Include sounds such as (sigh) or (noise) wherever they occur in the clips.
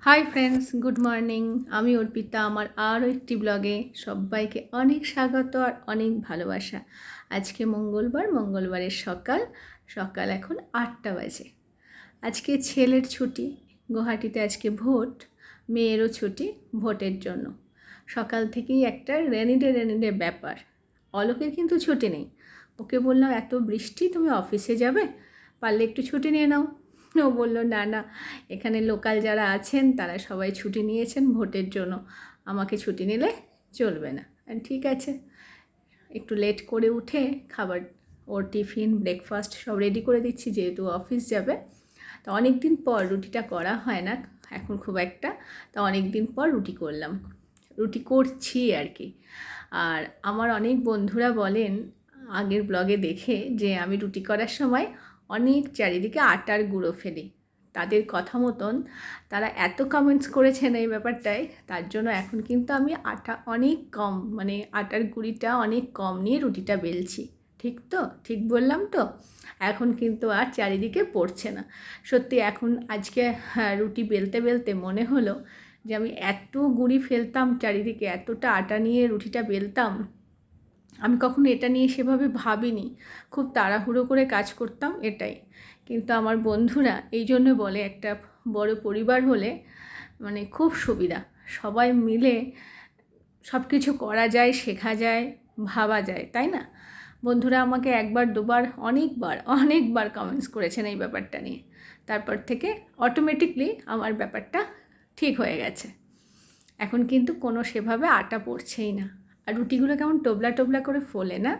Hi friends good morning আমি অর্পিতা, আমার আরও একটি ব্লগে সবাইকে অনেক স্বাগত আর অনেক ভালোবাসা। আজকে মঙ্গলবার, মঙ্গলবারের সকাল সকাল এখন আটটা বাজে। আজকে ছেলের ছুটি, গুয়াহাটিতে আজকে ভোট, মেয়েরও ছুটি ভোটের জন্য। সকাল থেকেই একটা রেনিডে রেনিডে ব্যাপার। অলোকের কিন্তু ছুটি নেই। ওকে বললাম, এত বৃষ্টি, তুমি অফিসে যাবে? পারলে একটু ছুটি নিয়ে নাও। ও বলল, না না, এখানে লোকাল যারা আছেন, তারা সবাই ছুটি নিয়েছেন ভোটের জন্য। আমাকে ছুটি নিলে চলবে না। ঠিক আছে, একটু লেট করে উঠে খাবার ওর টিফিন ব্রেকফাস্ট সব রেডি করে দিচ্ছি, যেহেতু অফিস যাবে। তো অনেক দিন পর রুটিটা করা হয় না, এখন খুব একটা। তা অনেক দিন পর রুটি করলাম, রুটি করছি আর কি। আর আমার অনেক বন্ধুরা বলেন আগের ব্লগে দেখে যে আমি রুটি করার সময় অনেক চারিদিকে আটার গুঁড়ো ফেলি। তাদের কথা মতন তারা এত কমেন্টস করেছেন এই ব্যাপারটায় তার জন্য এখন কিন্তু আমি আটা অনেক কম মানে আটার গুঁড়িটা অনেক কম নিয়ে রুটিটা বেলছি। ঠিক তো? ঠিক বললাম তো? এখন কিন্তু আর চারিদিকে পড়ছে না। সত্যি এখন আজকে হ্যাঁ, রুটি বেলতে বেলতে মনে হলো যে আমি এত গুঁড়ি ফেলতাম চারিদিকে এতটা আটা নিয়ে রুটিটা বেলতাম আমি কখনো এটা নিয়ে সেভাবে ভাবিনি। খুব তাড়াহুড়ো করে কাজ করতাম এটাই। কিন্তু আমার বন্ধুরা এই জন্য বলে, একটা বড় পরিবার হলে মানে খুব সুবিধা। সবাই মিলে সব কিছু করা যায়, শেখা যায়, ভাবা যায়, তাই না? বন্ধুরা আমাকে একবার, দুবার, অনেকবার অনেকবার কমেন্টস করেছেন এই ব্যাপারটা নিয়ে। তারপর থেকে অটোমেটিকলি আমার ব্যাপারটা ঠিক হয়ে গেছে। এখন কিন্তু কোনো সেভাবে আটা পড়ছেই না। আর রুটিগুলো কেমন টোবলা টোবলা করে ফোলে, না?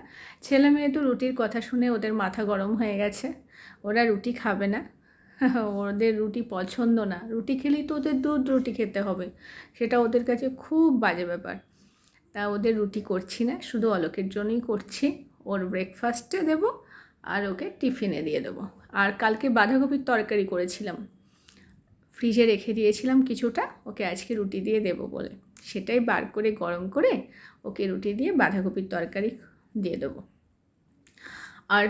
ছেলে মেয়ে তো রুটির কথা শুনে ওদের মাথা গরম হয়ে গেছে, ওরা রুটি খাবে না। (laughs) ওদের রুটি পছন্দ না। রুটি খেলেই তো ওদের দুধ রুটি খেতে হবে, সেটা ওদের কাছে খুব বাজে ব্যাপার। তা ওদের রুটি করছি না, শুধু অলোকের জন্যই করছি। ওর ব্রেকফাস্টে দেব আর ওকে টিফিনে দিয়ে দেবো। আর কালকে বাঁধাকপির তরকারি করেছিলাম। ফ্রিজে রেখে দিয়েছিলাম কিছুটা, ওকে আজকে রুটি দিয়ে দেবো বলে। সেটাই বার করে গরম করে ওকে রুটি দিয়ে বাঁধাকপির তরকারি দিয়ে দেবো। আর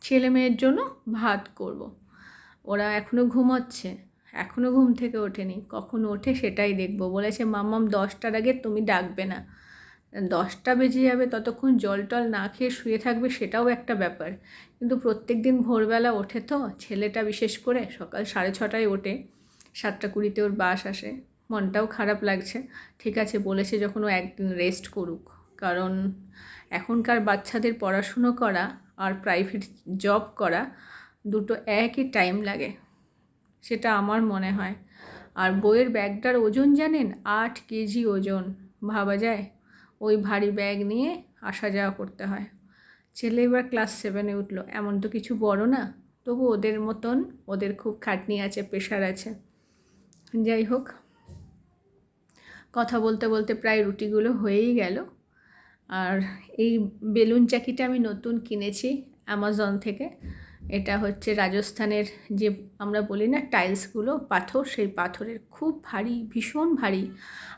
ছেলে মেয়ের জন্য ভাত করব। ওরা এখনও ঘুমাচ্ছে এখনও ঘুম থেকে ওঠেনি, কখন ওঠে সেটাই দেখব। বলেছে, মাম্মাম, দশটার আগে তুমি ডাকবে না। দশটা বেজে যাবে, ততক্ষণ জল টল না খেয়ে শুয়ে থাকবে সেটাও একটা ব্যাপার। কিন্তু প্রত্যেক দিন ভোরবেলা ওঠে তো, ছেলেটা বিশেষ করে সকাল সাড়ে ছটায় ওঠে। সাতটা কুড়িতে ওর বাস আসে। মনটাও খারাপ লাগছে। ঠিক আছে, বলেছে যখন ও একদিন রেস্ট করুক। কারণ এখনকার বাচ্চাদের পড়াশুনো করা আর প্রাইভেট জব করা দুটো একই টাইম লাগে। সেটা আমার মনে হয়। আর বইয়ের ব্যাগটার ওজন জানেন? আট কেজি ওজন। ভাবা যায়? ওই ভারী ব্যাগ নিয়ে আসা যাওয়া করতে হয়। ছেলে এবার ক্লাস সেভেনে উঠল। এমন তো কিছু বড় না। তবু ওদের মতন ওদের খুব খাটনি আছে প্রেশার আছে। যাই হোক, কথা বলতে বলতে প্রায় রুটিগুলো হয়েই গেল। আর এই বেলুন চাকিটা আমি নতুন কিনেছি অ্যামাজন থেকে। এটা হচ্ছে রাজস্থানের যে আমরা বলি না, টাইলসগুলো, পাথর, সেই পাথরের খুব ভারী, ভীষণ ভারী।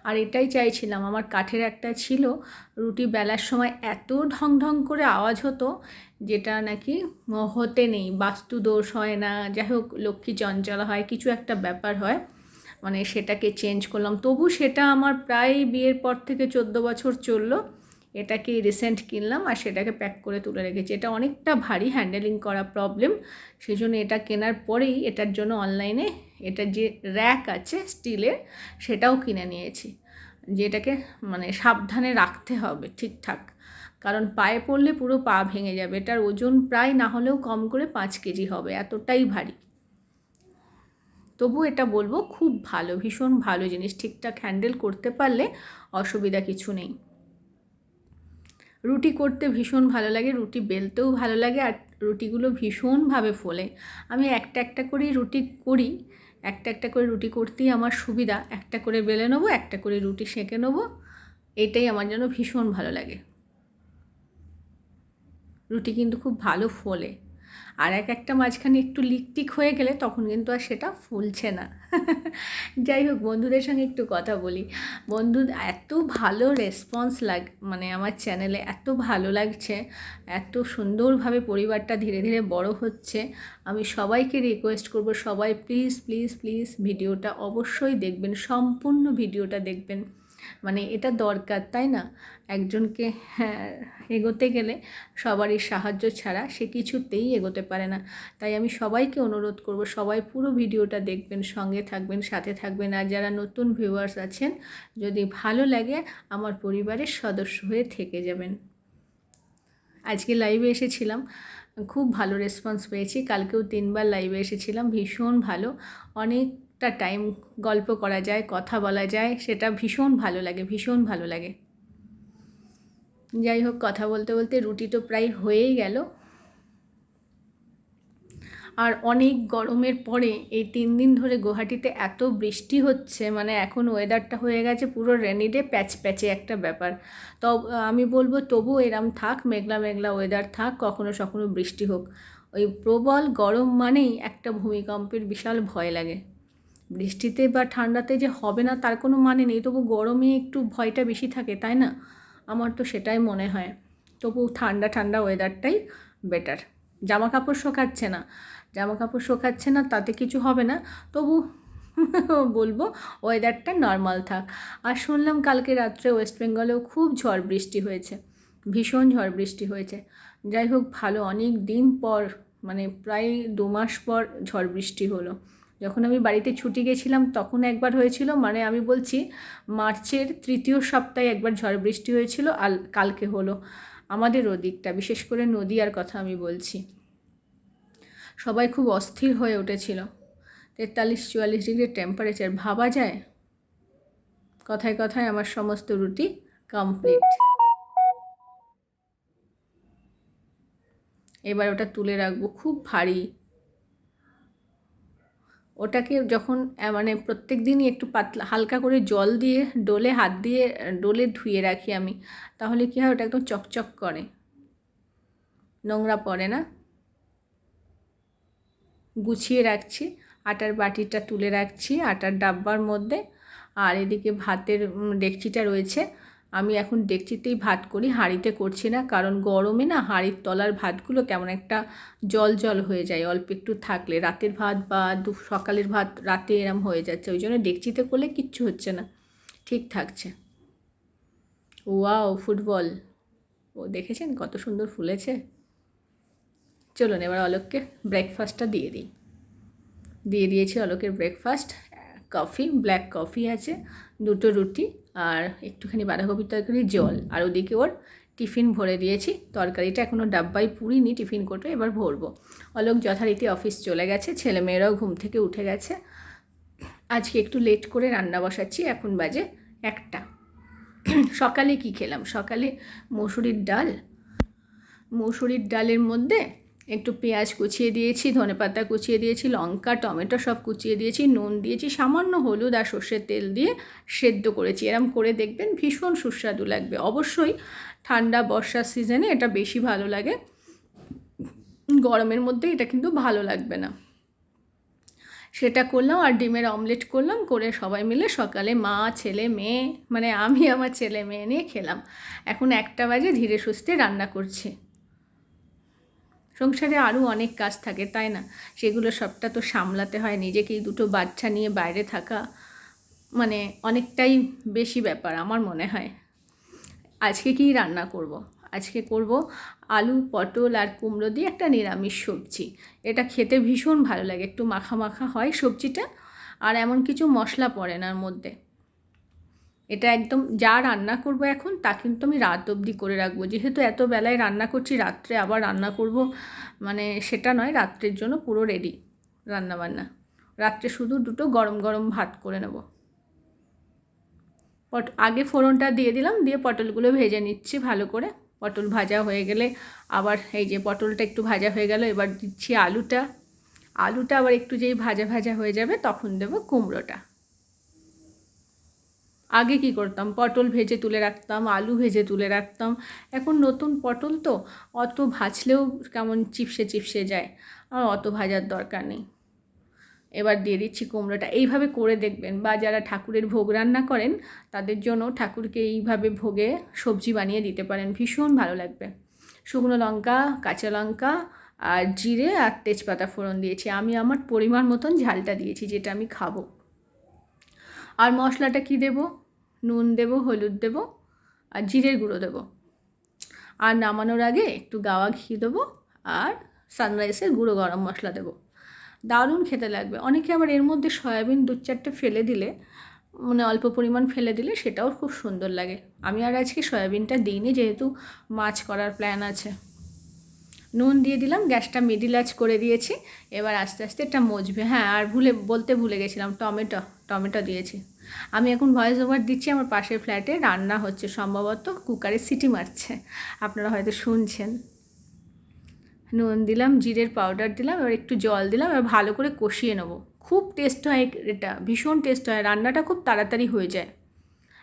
আর এটাই চাইছিলাম, আমার কাঠের একটা ছিল। রুটি বেলার সময় এত ঢং ঢং করে আওয়াজ হতো, যেটা নাকি হতে নেই বাস্তু দোষ হয় না, যাই হোক, লক্ষ্মী চঞ্চল হয়, কিছু একটা ব্যাপার হয়। মানে সেটাকে চেঞ্জ করলাম। তবু সেটা আমার প্রায় বিয়ের পর থেকে চোদ্দ বছর চলল। এটাকে রিসেন্ট কিনলাম আর সেটাকে প্যাক করে তুলে রেখেছি। এটা অনেকটা ভারী হ্যান্ডেলিং করা প্রবলেম সেই জন্য এটা কেনার পরেই এটার জন্য অনলাইনে এটার যে র্যাক আছে স্টিলের সেটাও কিনে নিয়েছি। যেটাকে মানে সাবধানে রাখতে হবে ঠিকঠাক। কারণ পায়ে পড়লে পুরো পা ভেঙে যাবে। এটার ওজন প্রায় না হলেও কম করে পাঁচ কেজি হবে। এতটাই ভারী। তবু এটা বলব, খুব ভালো, ভীষণ ভালো জিনিস। ঠিকঠাক হ্যান্ডেল করতে পারলে অসুবিধা কিছু নেই। রুটি করতে ভীষণ ভালো লাগে, রুটি বেলতেও ভালো লাগে, আর রুটিগুলো ভীষণভাবে ফোলে। আমি একটা একটা করেই রুটি করি, একটা একটা করে রুটি করতেই আমার সুবিধা। একটা করে বেলে নেব, একটা করে রুটি সেঁকে নেব, এটাই আমার জন্য ভীষণ ভালো লাগে। রুটি কিন্তু খুব ভালো ফোলে। আর এক একটা মাঝখানে একটু লিকটিক হয়ে গেলে তখন কিন্তু আর সেটা ফুলছে না। (laughs) যাই হোক, বন্ধুদের সঙ্গে একটু কথা বলি। বন্ধু, এত ভালো রেসপন্স লাগ মানে আমার চ্যানেলে এত ভালো লাগছে, এত সুন্দরভাবে পরিবারটা ধীরে ধীরে বড় হচ্ছে। আমি সবাইকে রিকোয়েস্ট করব, সবাই প্লিজ প্লিজ প্লিজ ভিডিওটা অবশ্যই দেখবেন, সম্পূর্ণ ভিডিওটা দেখবেন। মানে এটা দরকার, তাই না? একজনকে হ্যাঁ এগোতে গেলে সবারই সাহায্য ছাড়া সে কিছুতেই এগোতে পারে না। তাই আমি সবাইকে অনুরোধ করব, সবাই পুরো ভিডিওটা দেখবেন, সঙ্গে থাকবেন, সাথে থাকবেন। আর যারা নতুন ভিউয়ার্স আছেন, যদি ভালো লাগে, আমার পরিবারের সদস্য হয়ে থেকে যাবেন। আজকে লাইভে এসেছিলাম, খুব ভালো রেসপন্স পেয়েছি। কালকেও তিনবার লাইভে এসেছিলাম, ভীষণ ভালো। অনেকটা টাইম গল্প করা যায়, কথা বলা যায়, সেটা ভীষণ ভালো লাগে, ভীষণ ভালো লাগে। যাই হোক, কথা বলতে বলতে রুটি তো প্রায় হয়েই গেল। আর অনেক গরমের পরে এই তিন দিন ধরে গুয়াহাটিতে এত বৃষ্টি হচ্ছে মানে এখন ওয়েদারটা হয়ে গেছে পুরো রেনি ডে প্যাচ প্যাচে একটা ব্যাপার। তো আমি বলব তবু এরম থাক, মেঘলা মেঘলা ওয়েদার থাক, কখনো সখনো বৃষ্টি হোক। ওই প্রবল গরম মানেই একটা ভূমিকম্পের বিশাল ভয় লাগে। বৃষ্টিতে বা ঠান্ডাতে যে হবে না তার কোনো মানে নেই, তবু গরমে একটু ভয়টা বেশি থাকে, তাই না? আমার তো সেটাই মনে হয়। তবু ঠান্ডা ঠান্ডা ওয়েদারটাই বেটার। জামা কাপড় শোকাচ্ছে না। জামা কাপড় শোকাচ্ছে না, তাতে কিছু হবে না। তবু (laughs) বলব, ওয়েদারটা নর্মাল থাক। আর শুনলাম কালকে রাত্রে ওয়েস্ট বেঙ্গলেও খুব ঝড় বৃষ্টি হয়েছে। ভীষণ ঝড় বৃষ্টি হয়েছে। যাই হোক, ভালো। অনেক দিন পর মানে প্রায় দু মাস পর ঝড় বৃষ্টি হলো। যখন আমি বাড়িতে ছুটি গেছিলাম, তখন একবার হয়েছিল মানে আমি বলছি, মার্চের তৃতীয় সপ্তাহে একবার ঝড় বৃষ্টি হয়েছিল আর কালকে হলো। আমাদের ওদিকটা, বিশেষ করে নদীয়ার কথা আমি বলছি। সবাই খুব অস্থির হয়ে উঠেছিল। তেতাল্লিশ, চুয়াল্লিশ ডিগ্রি টেম্পারেচার ভাবা যায়? কথায় কথায় আমার সমস্ত রুটি কমপ্লিট এবার ওটা তুলে রাখব, খুব ভারী। ওটাকে যখন মানে প্রত্যেক দিনই একটু পাতলা, হালকা করে জল দিয়ে, ডোলে হাত দিয়ে, ডোলে ধুয়ে রাখি আমি, তাহলে কী হয় ওটা একদম চকচক করে। নোংরা পড়ে না? গুছিয়ে রাখছি, আটার বাটিটা তুলে রাখছি, আটার ডাব্বার মধ্যে, আর এদিকে ভাতের ডেকচিটা রয়েছে আমি এখন ডেকচিতেই ভাত করি, হাঁড়িতে করছি না, কারণ গরমে না হাঁড়ির তলার ভাতগুলো কেমন একটা জল জল হয়ে যায়, অল্প একটু থাকলে। রাতের ভাত বা দু, সকালের ভাত রাতে এরম হয়ে যাচ্ছে, ওই জন্য ডেকচিতে করলে কিচ্ছু হচ্ছে না, ঠিক থাকছে। Wow, football. ও দেখেছেন কত সুন্দর ফুলেছে? চলুন এবার অলোককে ব্রেকফাস্টটা দিয়ে দিই। দিয়ে দিয়েছি অলোকের ব্রেকফাস্ট কফি, ব্ল্যাক কফি আছে, দুটো রুটি আর একটুখানি বাঁধাকপির তরকারি, জল। আর ওদিকে ওর টিফিন ভরে দিয়েছি। তরকারিটা এখনও ডাব্বাই পুরিনি, টিফিন কোটো এবার ভরবো। অলোক যথারীতি অফিস চলে গেছে ছেলেমেয়েরাও ঘুম থেকে উঠে গেছে। আজকে একটু লেট করে রান্না বসাচ্ছি, এখন বাজে একটা। সকালে কি খেলাম? সকালে মসুরির ডাল। মসুরির ডালের মধ্যে একটু পেঁয়াজ কুচিয়ে দিয়েছি, ধনে পাতা কুচিয়ে দিয়েছি, লঙ্কা, টমেটো সব কুচিয়ে দিয়েছি, নুন দিয়েছি, সামান্য হলুদ আর সর্ষের তেল দিয়ে সেদ্ধ করেছি। এরম করে দেখবেন ভীষণ সুস্বাদু লাগবে। অবশ্যই ঠান্ডা বর্ষার সিজনে এটা বেশি ভালো লাগে। গরমের মধ্যে এটা কিন্তু ভালো লাগবে না। সেটা করলাম আর ডিমের অমলেট করলাম, করে সবাই মিলে সকালে মা, ছেলে, মেয়ে মানে আমি আমার ছেলে, মেয়ে নিয়ে খেলাম। এখন একটা বাজে ধীরে সুস্থে রান্না করছি। সংসারে আরও অনেক কাজ থাকে, তাই না? সেগুলো সবটা তো সামলাতে হয় নিজেকেই দুটো বাচ্চা নিয়ে বাইরে থাকা মানে অনেকটাই বেশি ব্যাপার আমার মনে হয়। আজকে কি রান্না করব। আজকে করব আলু, পটল আর কুমড়ো দিয়ে একটা নিরামিষ সবজি। এটা খেতে ভীষণ ভালো লাগে, একটু মাখা মাখা হয় সবজিটা, আর এমন কিছু মশলা পড়ে না মধ্যে। এটা একদম যা রান্না করব এখন, তা কিন্তু আমি রাত অবধি করে রাখব। যেহেতু এত বেলায় রান্না করছি, রাত্রে আবার রান্না করব মানে সেটা নয়, রাত্রের জন্য পুরো রেডি রান্না বান্না রাত্রে শুধু দুটো গরম গরম ভাত করে নেব। পট আগে ফোড়নটা দিয়ে দিলাম, দিয়ে পটলগুলো ভেজে নিচ্ছি ভালো করে। পটল ভাজা হয়ে গেলে আবার এই যে পটলটা একটু ভাজা হয়ে গেল, এবার দিচ্ছি আলুটা। আলুটা আবার একটু যেই ভাজা ভাজা হয়ে যাবে, তখন দেবো কুমড়োটা। আগে কি করতাম? পটল ভেজে তুলে রাখতাম, আলু ভেজে তুলে রাখতাম। এখন নতুন পটল তো অত ভাজলেও কেমন চিপসে চিপসে যায়। আর অত ভাজার দরকার নেই। এবার দিয়ে দিচ্ছি কুমড়োটা। এইভাবে করে দেখবেন বা যারা ঠাকুরের ভোগ রান্না করেন, তাদের জন্য ঠাকুরকে এইভাবে ভোগে সবজি বানিয়ে দিতে পারেন। ভীষণ ভালো লাগবে। শুকনো লঙ্কা, কাঁচা লঙ্কা আর জিরে আর তেজপাতা ফোড়ন দিয়েছি। আমি আমার পরিমাণ মতন ঝালটা দিয়েছি, যেটা আমি খাব। আর মশলাটা কি দেব? নুন দেব, হলুদ দেব আর জিরের গুঁড়ো দেব। আর নামানোর আগে একটু গাওয়া ঘি দেবো আর সানরাইসের গুঁড়ো গরম মশলা দেবো। দারুণ খেতে লাগবে। অনেকে আবার এর মধ্যে সয়াবিন দু চারটে ফেলে দিলে মানে অল্প পরিমাণ ফেলে দিলে সেটাও খুব সুন্দর লাগে। আমি আর আজকে সয়াবিনটা দিইনি, যেহেতু মাছ করার প্ল্যান আছে। নুন দিয়ে দিলাম, গ্যাসটা মিডিল আঁচ করে দিয়েছি। এবার আস্তে আস্তে এটা মজবে। হ্যাঁ আর ভুলে, বলতে ভুলে গেছিলাম, টমেটো টমেটো দিয়েছি। আমি এখন ভয়েস ওভার দিচ্ছি, আমার পাশের ফ্ল্যাটে রান্না হচ্ছে সম্ভবত কুকারে সিটি মারছে। আপনারা হয়তো শুনছেন। নুন দিলাম, জিরের পাউডার দিলাম, এবার একটু জল দিলাম, এবার ভালো করে কষিয়ে নেব। খুব টেস্ট হয় এটা, ভীষণ টেস্ট হয়। রান্নাটা খুব তাড়াতাড়ি হয়ে যায়।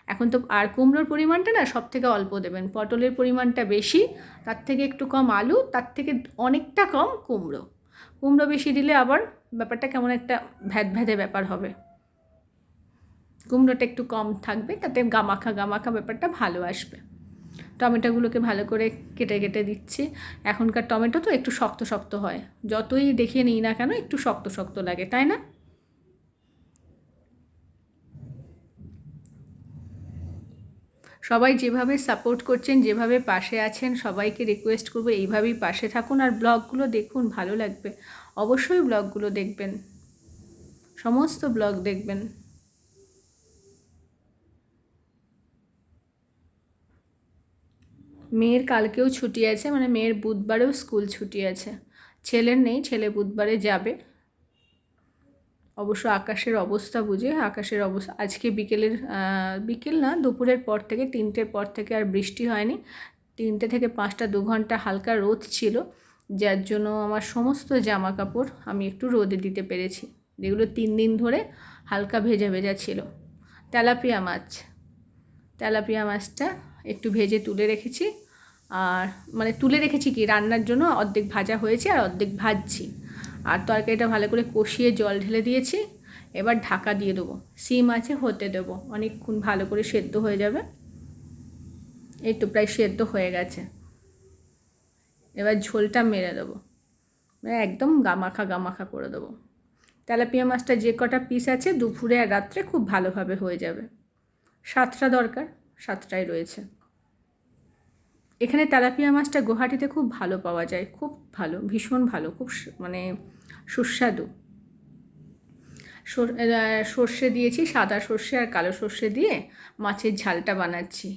এখন তো আর কুমড়োর পরিমাণটা না সব থেকে অল্প দেবেন। পটলের পরিমাণটা বেশি, তার থেকে একটু কম আলু, তার থেকে অনেকটা কম কুমড়ো। কুমড়ো বেশি দিলে আবার ব্যাপারটা কেমন একটা ভ্যাদ ভ্যাদে ব্যাপার হবে। কুমড়োটা একটু কম থাকবে, তাতে গামাখা গামাখা ব্যাপারটা ভালো আসবে। টমেটোগুলোকে ভালো করে কেটে কেটে দিচ্ছি। এখনকার টমেটো তো একটু শক্ত শক্ত হয়। যতই দেখিয়ে নিই না কেন একটু শক্ত শক্ত লাগে, তাই না? সবাই যেভাবে সাপোর্ট করছেন, যেভাবে পাশে আছেন, সবাইকে রিকোয়েস্ট করব এইভাবেই পাশে থাকুন। আর ব্লগগুলো দেখুন, ভালো লাগবে। অবশ্যই ব্লগগুলো দেখবেন। সমস্ত ব্লগ দেখবেন। মেয়ের কালকেও ছুটি আছে মানে মেয়ের বুধবারেও স্কুল ছুটি আছে। ছেলের নেই, ছেলে বুধবারে যাবে। অবশ্য আকাশের অবস্থা বুঝে, আকাশের অবস্থা আজকে বিকেলের বিকেল না, দুপুরের পর থেকে, তিনটের পর থেকে আর বৃষ্টি হয়নি। তিনটে থেকে পাঁচটা, দু ঘণ্টা হালকা রোদ ছিল, যার জন্য আমার সমস্ত জামা কাপড় আমি একটু রোদে দিতে পেরেছি। যেগুলো তিন দিন ধরে হালকা ভেজা ভেজা ছিল। তেলাপিয়া মাছ, তেলাপিয়া মাছটা একটু ভেজে তুলে রেখেছি। আর মানে তুলে রেখেছি কি, রান্নার জন্য অর্ধেক ভাজা হয়েছে আর অর্ধেক ভাজছি। আর তরকারিটা ভালো করে কষিয়ে জল ঢেলে দিয়েছি। এবার ঢাকা দিয়ে দেবো। সিম আছে, হতে দেবো। অনেকক্ষণ ভালো করে সেদ্ধ হয়ে যাবে। এই তো প্রায় সেদ্ধ হয়ে গেছে। এবার ঝোলটা মেরে দেবো। মানে একদম গামাখা গামাখা করে দেবো। তেলাপিয়া মাছটা যে কটা পিস আছে, দুপুরে আর রাত্রে খুব ভালোভাবে হয়ে যাবে। সাতটা দরকার, সাতটাই রয়েছে। এখানে তেলাপিয়া মাছটা গুয়াহাটিতে খুব ভালো পাওয়া যায়। খুব ভালো, ভীষণ ভালো। খুব মানে সুস্বাদু। সর্ষে দিয়েছি, সাদা সর্ষে আর কালো সর্ষে দিয়ে মাছের ঝালটা বানাচ্ছি।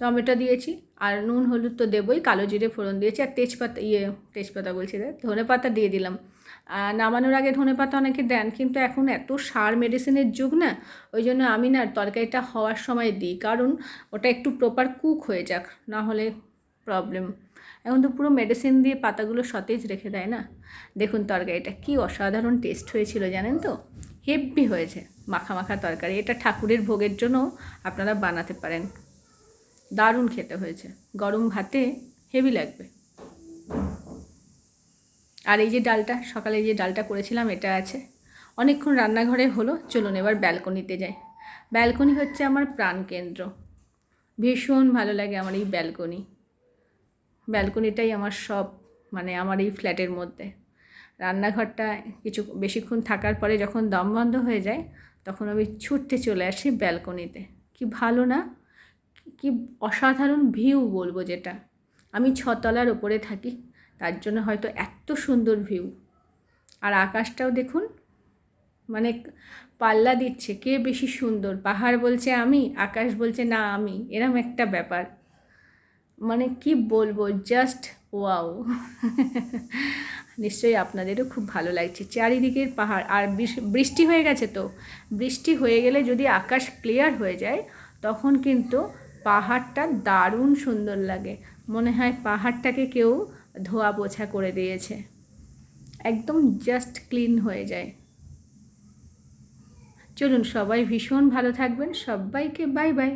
টমেটো দিয়েছি আর নুন, হলুদ তো দেবই, কালো জিরে ফোড়ন দিয়েছি আর তেজপাতা ইয়ে তেজপাতা বলছি ধনে পাতা দিয়ে দিলাম। নামানোর আগে ধনে পাতা অনেকে দেন, কিন্তু এখন এত সার মেডিসিনের যুগ না, ওই জন্য আমি না তরকারিটা হওয়ার সময় দিই, কারণ ওটা একটু প্রপার কুক হয়ে যাক, না হলে প্রবলেম এখন তো পুরো মেডিসিন দিয়ে পাতাগুলো সতেজ রেখে দেয় না? দেখুন তরকারিটা কি অসাধারণ টেস্ট হয়েছিল জানেন তো? হেভি হয়েছে, মাখা মাখা তরকারি, এটা ঠাকুরের ভোগের জন্য আপনারা বানাতে পারেন। দারুণ খেতে হয়েছে, গরম ভাতে হেভি লাগবে। আর এই যে ডালটা, সকালে যে ডালটা করেছিলাম, এটা আছে। অনেকক্ষণ রান্নাঘরে হলো, চলুন এবার ব্যালকনিতে যাই। ব্যালকনি হচ্ছে আমার প্রাণকেন্দ্র। ভীষণ ভালো লাগে আমার এই ব্যালকনি। ব্যালকনিটাই আমার সব মানে আমার এই ফ্ল্যাটের মধ্যে। রান্নাঘরটা কিছু, বেশিক্ষণ থাকার পরে যখন দম বন্ধ হয়ে যায়, তখন আমি ছুটতে চলে আসি ব্যালকনিতে। কি ভালো না? কি অসাধারণ ভিউ বলব যেটা। আমি ছতলার ওপরে থাকি, তার জন্য হয়তো এত সুন্দর ভিউ। আর আকাশটাও দেখুন মানে পাল্লা দিচ্ছে, কে বেশি সুন্দর? পাহাড় বলছে আমি, আকাশ বলছে না আমি, এরম একটা ব্যাপার। মানে কি বলব জাস্ট ওয়াও নিশ্চয়ই আপনাদেরও খুব ভালো লাগছে। চারিদিকের পাহাড়, আর বৃষ্টি হয়ে গেছে তো। বৃষ্টি হয়ে গেলে যদি আকাশ ক্লিয়ার হয়ে যায়, তখন কিন্তু পাহাড়টা দারুণ সুন্দর লাগে। মনে হয় পাহাড়টাকে কেউ ধোয়া পোছা করে দিয়েছে। একদম জাস্ট ক্লিন হয়ে যায়। চলুন সবাই ভীষণ ভালো থাকবেন। সবাইকে বাই বাই